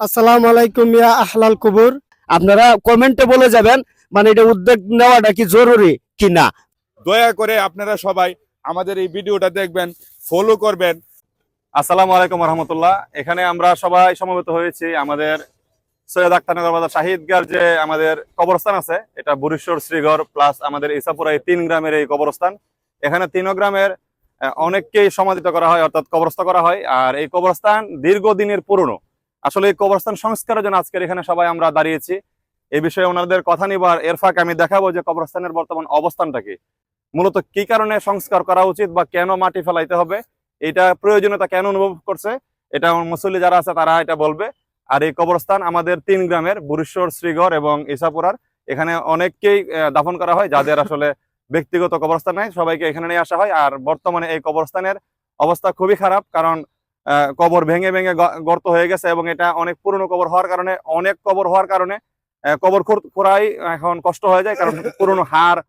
আসসালামু আলাইকুম ইয়া আহলাল কুবুর। আপনারা কমেন্টে বলে যাবেন মানে এটা উদ্যোগ নেওয়াটা কি জরুরি কি না? দয়া করে আপনারা সবাই আমাদের এই ভিডিওটা দেখবেন ফলো করবেন। আসসালামু আলাইকুম রহমতুল্লাহ এখানে আমরা সবাই সমবেত হয়েছি আমাদের সৈয়দ আখতানগর বাজার শাহিদগার যে আমাদের কবরস্থান আছে এটা বুরিশ্বর শ্রীগড় প্লাস আমাদের ইসাপুরা এই তিন গ্রামের এই কবরস্থান। এখানে তিন গ্রামের আহ, অনেককেই সমাধিত করা হয় অর্থাৎ কবরস্থ করা হয়। আর এই কবরস্থান দীর্ঘদিনের পুরনো। আসলে এই কবরস্থান সংস্কারের জন্য আজকের এখানে সবাই আমরা দাঁড়িয়েছি। এই বিষয়ে ওনাদের কথা নিবার এর ফাঁকে আমি দেখাবো যে কবরস্থানের বর্তমান অবস্থানটা কি। মূলত কি কারণে সংস্কার করা উচিত বা কেন মাটি ফেলাইতে হবে, এটা প্রয়োজনীয়তা কেন অনুভব করছে, এটা মুসল্লি যারা আছে তারা এটা বলবে। আর এই কবরস্থান আমাদের তিন গ্রামের বুরিশ্বর শ্রীগড় এবং ইসাপুরার এখানে অনেককেই দাফন করা হয় যাদের আসলে ব্যক্তিগত কবরস্থান নাই, সবাইকে এখানে নিয়ে আসা হয়। আর বর্তমানে এই কবরস্থানের অবস্থা খুবই খারাপ কারণ কবর ভেঙে ভেঙে গর্ত হয়ে গেছে এবং এটা অনেক পুরনো কবর হওয়ার কারণে, অনেক কবর হওয়ার কারণে কবর খোর- খোঁড়াই এখন কষ্ট হয়ে যায় কারণ পুরনো হাড়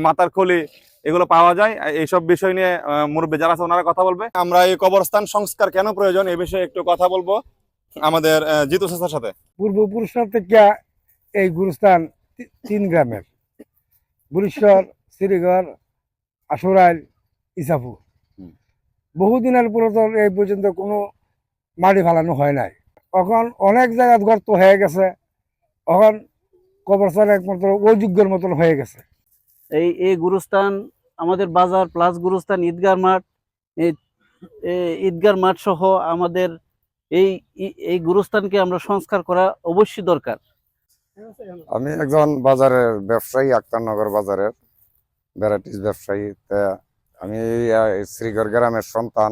মাথার খুলি এগুলো পাওয়া যায়। এইসব বিষয় নিয়ে মুরব্বী যারা আছে ওনারা কথা বলবে। আমরা এই কবরস্থান সংস্কার কেন প্রয়োজন? এই বিষয়ে একটু কথা বলব আমাদের জিতু চাচার সাথে। পূর্বপুরুষরা থেকে এই গুরুস্থান তিন গ্রামের। বুড়িশ্বর শ্রীগড় আশুরাইল ইসাপুর। বহুদিনের পুরাতন এই পর্যন্ত কোনো মাটি ফালানো হয় নাই। এখন অনেক জায়গা গর্ত হয়ে গেছে। এখন কবরস্থান একমাত্র অযোগ্যের মতন হয়ে গেছে। এই এই গুরুস্থান আমাদের বাজার প্লাস গুরুস্থান ঈদগার মাঠ ঈদগার মাঠ সহ আমাদের এই এই গুরুস্থানকে আমরা সংস্কার করা অবশ্যই দরকার। আমি একজন বাজারের ব্যবসায়ী আক্তারনগর বাজারের ভ্যারাইটিস ব্যবসায়ী তা আমি শ্রীগড় গ্রামের সন্তান।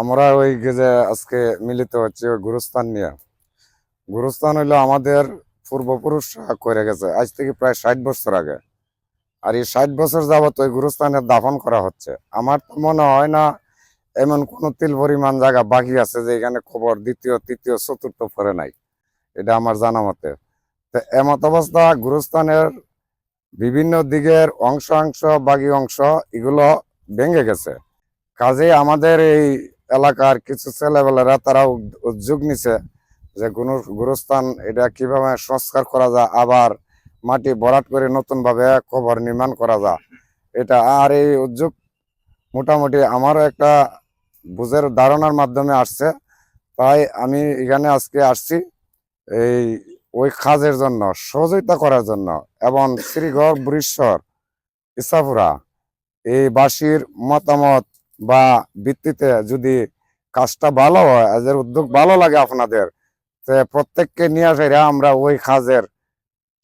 আমরা ওই যে আজকে মিলিত হচ্ছে ওই গুরুস্থান নিয়ে। গুরুস্থান হইল আমাদের পূর্বপুরুষরা করে গেছে, আজ থেকে প্রায় ষাট বছর আগে। আর এই ষাট বছর যাবত ওই গুরুস্থানে দাফন করা হচ্ছে। আমার তো মনে হয় না এমন কোনো তিল পরিমাণ জায়গা বাকি আছে যে এখানে খবর দ্বিতীয়, তৃতীয়, চতুর্থ পরে নাই। এটা আমার জানা মতে। তো এমত অবস্থা, গুরুস্থানের বিভিন্ন দিকের অংশ অংশ, বাকি অংশ এগুলো ভেঙে গেছে। কাজে আমাদের এই এলাকার কিছু ছেলেবেলারা তারা উদ- উদ্যোগ নিছে যে গুরু গুরুস্থান এটা কীভাবে সংস্কার করা যায়, আবার মাটি ভরাট করে নতুনভাবে কবর নির্মাণ করা যায়। এটা আর এই উদ্যোগ মোটামুটি আমারও একটা বুঝের ধারণার মাধ্যমে আসছে। তাই আমি এখানে আজকে আসছি। এই ওই কাজের জন্য, সহযোগিতা করার জন্য এবং শ্রীগড় বুড়িশ্বর, ইসাপুরা, এই বাসীর মতামত বা ভিত্তিতে যদি কাজটা ভালো হয়, এদের উদ্যোগ ভালো লাগে আপনাদের প্রত্যেককে নিয়ে আসে আমরা ওই কাজের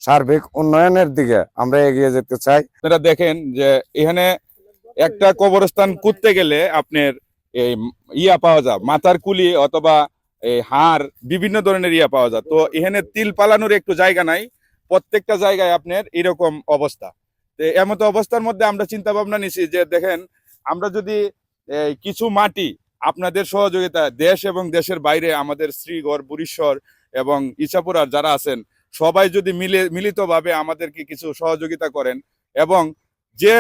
সার্বিক উন্নয়নের দিকে আমরা এগিয়ে যেতে চাই। আপনারা দেখেন যে এখানে একটা কবরস্থান করতে গেলে আপনার এই ইয়া পাওয়া যায়, মাথার কুলি অথবা এই হাড় বিভিন্ন ধরনের ইয়া পাওয়া যায়। তো এখানে তিল পালানোর একটু জায়গা নাই। প্রত্যেকটা জায়গায় আপনার এরকম অবস্থা। এমতো অবস্থার মধ্যে আমরা চিন্তা ভাবনা নিছি যে, দেখেন, আমরা যদি কিছু মাটি আপনাদের সহযোগিতা দেশ এবং দেশের বাইরে আমাদের শ্রীগড়, বুড়িশ্বর এবং ইছাপুরার যারা আছেন, সবাই যদি মিলে, মিলিতভাবে আমাদেরকে কিছু সহযোগিতা করেন এবং যে,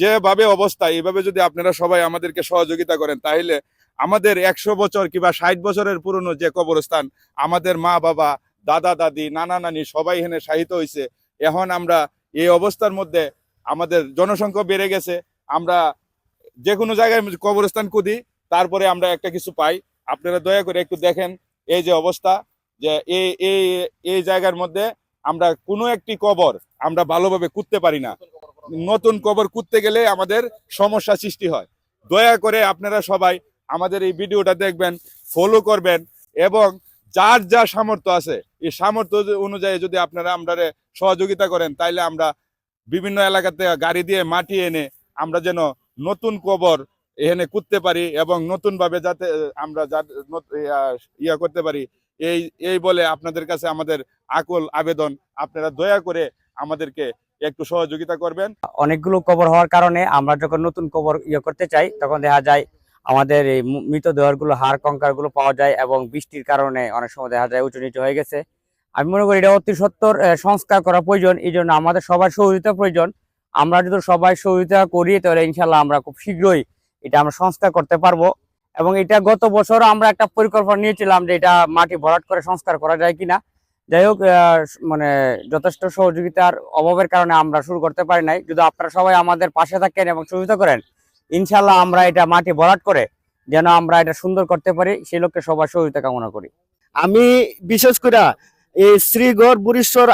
যেভাবে অবস্থা, এইভাবে যদি আপনারা সবাই আমাদেরকে সহযোগিতা করেন, তাহলে আমাদের একশো বছর কিংবা ষাট বছরের পুরনো যে কবরস্থান, আমাদের মা বাবা, দাদা দাদি, নানা নানি সবাই এখানে সাহিত হয়েছে এখন আমরা এই অবস্থার মধ্যে আমাদের জনসংখ্যা বেড়ে গেছে। আমরা যে কোনো জায়গায় কবরস্থান কুদি তারপরে আমরা একটা কিছু পাই। আপনারা দয়া করে একটু দেখেন এই যে অবস্থা, যে এই এই এই জায়গার মধ্যে আমরা কোনো একটি কবর আমরা ভালোভাবে কুদতে পারি না। নতুন কবর কুদতে গেলে আমাদের সমস্যা সৃষ্টি হয়। দয়া করে আপনারা সবাই আমাদের এই ভিডিওটা দেখবেন ফলো করবেন এবং যার যা সামর্থ্য আছে, এই সামর্থ্য অনুযায়ী যদি আপনারা আমরা সহযোগিতা করেন, তাইলে আমরা বিভিন্ন এলাকাতে গাড়ি দিয়ে মাটি এনে আমরা যেন নতুন কবর এখানে করতে পারি এবং নতুন ভাবে যাতে আমরা ইয়া করতে পারি, এই এই বলে আপনাদের কাছে আমাদের আকুল আবেদন। আপনারা দয়া করে আমাদেরকে একটু সহযোগিতা করবেন। অনেকগুলো কবর হওয়ার কারণে আমরা যখন নতুন কবর ইয়ে করতে চাই, তখন দেখা যায় আমাদের এই মৃ- মৃতদেহেরগুলো হাড় কঙ্কারগুলো পাওয়া যায় এবং বৃষ্টির কারণে অনেক সময় দেখা যায় উঁচু নিচু হয়ে গেছে। আমি মনে করি এটা অতি সত্তর সংস্কার করা প্রয়োজন, এই জন্য আমাদের সবার সহযোগিতা প্রয়োজন। আমরা যদি সবাই সহযোগিতা করি, তাহলে ইনশাল্লাহ আমরা খুব শীঘ্রই এটা আমরা সংস্কার করতে পারব। এবং এটা গত বছর আমরা একটা পরিকল্পনা নিয়েছিলাম যে এটা মাটি ভরাট করে সংস্কার করা যায় কিনা। যাই হোক মানে যথেষ্ট সহযোগিতার অভাবের কারণে আমরা শুরু করতে পারি নাই। যদি আপনারা সবাই আমাদের পাশে থাকেন এবং সহযোগিতা করেন ইনশাল্লাহ আমরা এটা মাটি ভরাট করে যেন আমরা এটা সুন্দর করতে পারি, সেই লক্ষ্যে সবার সহযোগিতা কামনা করি। আমি বিশেষ করে এই শ্রীগড়, বুড়িশ্বর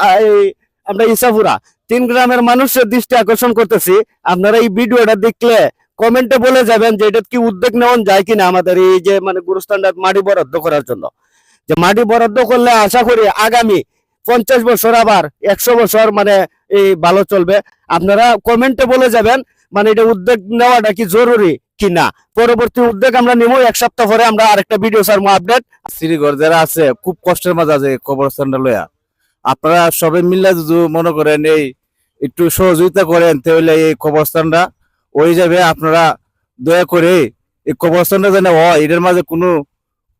আমরা ইসাপুরা, তিন গ্রামের মানুষের দৃষ্টি আকর্ষণ করতেছি। আপনারা এই ভিডিওটা দেখলে কমেন্টে বলে যাবেন যে এটা কি উদ্যোগ নেওয়া যায় কিনা আমাদের এই যে মানে গুরুস্থানটা মাটি বরাদ্দ করার জন্য। যে মাটি বরাদ্দ করলে আশা করি আগামী পঞ্চাশ বছর আবার একশো বছর মানে এই ভালো চলবে। আপনারা কমেন্টে বলে যাবেন মানে এটা উদ্যোগ নেওয়াটা কি জরুরি কিনা? পরবর্তী উদ্যোগ আমরা নেব, এক সপ্তাহ পরে আমরা আরেকটা ভিডিও সারবো আপডেট শ্রীগড় যারা আছে, খুব কষ্টের মাঝে আছে কবরস্থানটা লইয়া। আপনারা সবাই মিল্লা যদি মনে করেন এই একটু সহযোগিতা করেন, তাহলে এই কবরস্থানটা ওই যাবে। আপনারা দয়া করে এই কবরস্থানটা যেন হয়, এটার মাঝে কোনো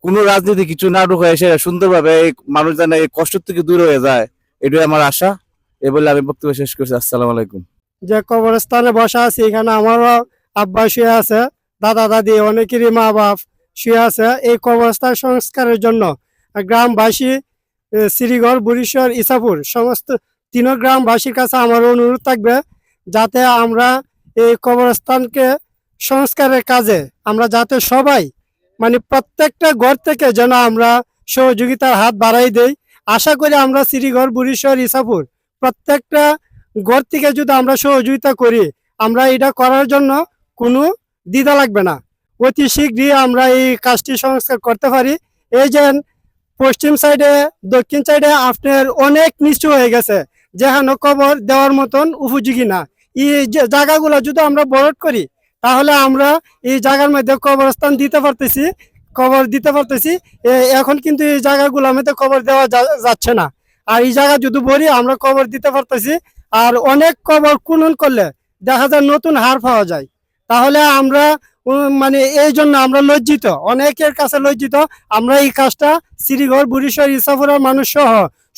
কোনো রাজনীতি কিছু না ঢুকে এসে সুন্দরভাবে এই মানুষ যেন এই কষ্ট থেকে দূর হয়ে যায়, এটাই আমার আশা। এ বলে আমি বক্তব্য শেষ করছি। আসসালামু আলাইকুম। যে কবরস্থানে বসা আছি, এখানে আমারও আব্বা শুয়ে আছে, দাদা দাদি, অনেকেরই মা বাপ শুয়ে আছে এই কবরস্থান সংস্কারের জন্য। গ্রামবাসী শ্রীগড় বুড়িশ্বর ইসাপুর সমস্ত তিন গ্রামবাসীর কাছে আমার অনুরোধ থাকবে যাতে আমরা এই কবরস্থানকে সংস্কারের কাজে, আমরা যাতে সবাই মানে প্রত্যেকটা ঘর থেকে যেন আমরা সহযোগিতার হাত বাড়াই দেই। আশা করি আমরা শ্রীগড় বুড়িশ্বর ইসাপুর প্রত্যেকটা ঘর থেকে যদি আমরা সহযোগিতা করি, আমরা এটা করার জন্য কোনো দ্বিধা লাগবে না। অতি শীঘ্রই আমরা এই কাজটি সংস্কার করতে পারি। এই যে পশ্চিম সাইডে দক্ষিণ সাইডে আপনার অনেক নিচু হয়ে গেছে। যেখানে কবর দেওয়ার মতন উপযোগী না। এই জায়গাগুলো যদি আমরা বরট করি, তাহলে আমরা এই জায়গার মধ্যে কবরস্থান দিতে পারতেছি, কবর দিতে পারতেছি। এখন কিন্তু এই জায়গাগুলোর মধ্যে কবর দেওয়া যাচ্ছে না। আর এই জায়গা যদি বলি, আমরা কবর দিতে পারতেছি। আর অনেক কবর কুনন করলে দেখা যায় নতুন হার পাওয়া যায়। তাহলে আমরা মানে এই জন্য আমরা লজ্জিত। অনেকের কাছে লজ্জিত। আমরা এই কাজটা শ্রীঘর বুড়িশ্বর ইসাপুরের মানুষ সহ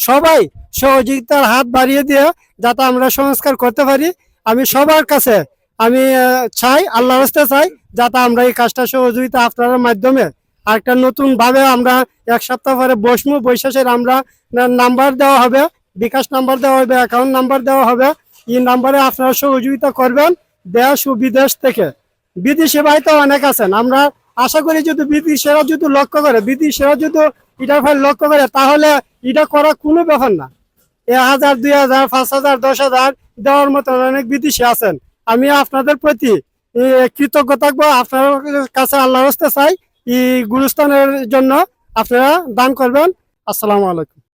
সবাই সহযোগিতার হাত বাড়িয়ে দিয়ে যাতে আমরা সংস্কার করতে পারি। আমি সবার কাছে, আমি চাই আল্লাহ রাস্তে চাই যাতে আমরা এই কাজটা সহযোগিতা আপনার মাধ্যমে আরেকটা নতুন ভাবে আমরা এক সপ্তাহ পরে বসমু বৈশাখের আমরা নাম্বার দেওয়া হবে। বিকাশ নাম্বার দেওয়া হবে অ্যাকাউন্ট নাম্বার দেওয়া হবে। এই নাম্বারে আপনারা সহযোগিতা করবেন দেশ ও বিদেশ থেকে। বিদেশি ভাই তো অনেক আছেন। আমরা আশা করি যদি বিদেশিরা যদি লক্ষ্য করে, বিদেশিরা যদি এটা ফের লক্ষ্য করে, তাহলে এটা করা কোনো ব্যাপার না। এক হাজার, দুই হাজার, পাঁচ হাজার, দশ হাজার দেওয়ার মতো অনেক বিদেশি আছেন। আমি আপনাদের প্রতি কৃতজ্ঞ থাকব। আপনার কাছে আল্লাহ রাস্তে চাই। এই গুরুস্থানের জন্য আপনারা দান করবেন। আসসালামু আলাইকুম।